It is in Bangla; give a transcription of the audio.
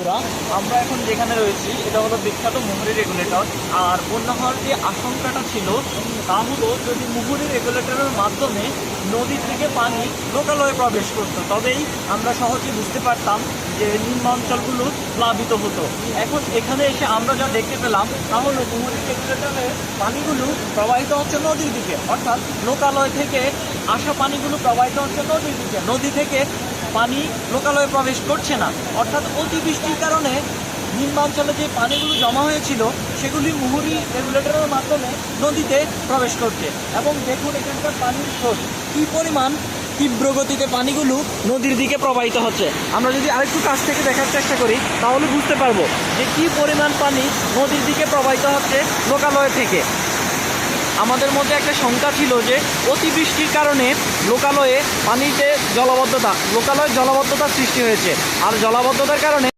বন্ধুরা, আমরা এখন যেখানে রয়েছি, এটা হলো বিখ্যাত মুহুরি রেগুলেটর আর বন্যা হওয়ার যে আশঙ্কাটা ছিল, তা হলো যদি মুহুরি রেগুলেটরের মাধ্যমে নদী থেকে পানি লোকালয়ে প্রবেশ করতো, তবেই আমরা সহজে বুঝতে পারতাম যে নিম্ন অঞ্চলগুলো প্লাবিত হতো। এখন এখানে এসে আমরা যা দেখতে পেলাম, তা হলো মুহুরি রেগুলেটরের পানিগুলো প্রবাহিত হচ্ছে নদীর দিকে। অর্থাৎ লোকালয় থেকে আসা পানিগুলো প্রবাহিত হচ্ছে নদীর দিকে। নদী থেকে পানি লোকালয়ে প্রবেশ করছে না। অর্থাৎ অতিবৃষ্টির কারণে নিম্নাঞ্চলে যে পানিগুলো জমা হয়েছিল, সেগুলি মুহুরি রেগুলেটরের মাধ্যমে নদীতে প্রবেশ করছে। এবং দেখুন এখানকার পানির স্রোত। কী পরিমাণ তীব্র গতিতে পানিগুলো নদীর দিকে প্রবাহিত হচ্ছে। আমরা যদি আরেকটু কাছ থেকে দেখার চেষ্টা করি, তাহলে বুঝতে পারব যে কী পরিমাণ পানি নদীর দিকে প্রবাহিত হচ্ছে লোকালয় থেকে। আমাদের মধ্যে একটা শঙ্কা ছিল যে অতিবৃষ্টির কারণে লোকালয়ে পানিতে জলবদ্ধতা, লোকালয়ে জলবদ্ধতার সৃষ্টি হয়েছে। আর জলবদ্ধতার কারণে